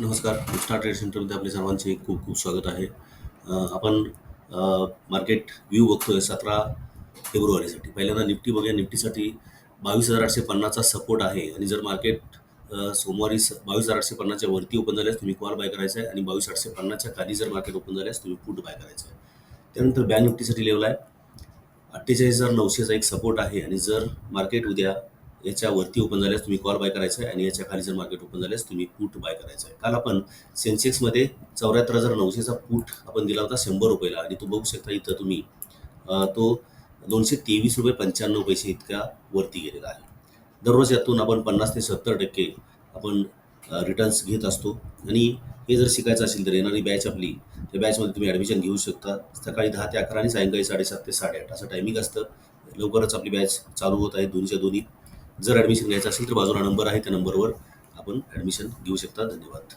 नमस्कार. कृष्णा ट्रेड सेंटरमध्ये आपले सर्वांचे खूप खूप स्वागत आहे. आपण मार्केट व्यू बघतोय सतरा फेब्रुवारीसाठी. पहिल्यांदा निफ्टी बघूया. निफ्टीसाठी बावीस हजार आठशे पन्नासचा सपोर्ट आहे. आणि जर मार्केट सोमवारी स- बावीस हजार आठशे पन्नासच्या वरती ओपन झाल्यास तुम्ही कॉल बाय करायचा आहे. आणि बावीस आठशे पन्नासच्या खाली जर मार्केट ओपन झाल्यास तुम्ही पुट बाय करायचं आहे. त्यानंतर बँक निफ्टीसाठी लेवल आहे. अठ्ठेचाळीस हजार नऊशेचा एक सपोर्ट आहे. आणि जर मार्केट उद्या याच्या वरती ओपन झाल्यास तुम्ही कॉल बाय करायचं आहे आणि याच्या खाली जर मार्केट ओपन झाल्यास तुम्ही पुट बाय करायचं आहे. काल आपण सेन्सेक्समध्ये चौऱ्याहत्तर हजार नऊशेचा पुट आपण दिला होता शंभर रुपयाला. आणि तो बघू शकता इथं तुम्ही तो दोनशे तेवीस रुपये पंच्याण्णव पैसे इतक्या वरती गेलेला आहे. दररोज यातून आपण पन्नास ते सत्तर टक्के आपण रिटर्न्स घेत असतो. आणि हे जर शिकायचं असेल तर येणारी बॅच आपली त्या बॅचमध्ये तुम्ही ॲडमिशन घेऊ शकता. सकाळी दहा ते अकरा आणि सायंकाळी साडेसात ते साडेआठ असं टायमिंग असतं. लवकरच आपली बॅच चालू होत आहे. दोन्हीच्या दोन्ही. जर ॲडमिशन घ्यायचं असेल तर बाजूला नंबर आहे त्या नंबरवर आपण ॲडमिशन घेऊ शकता. धन्यवाद.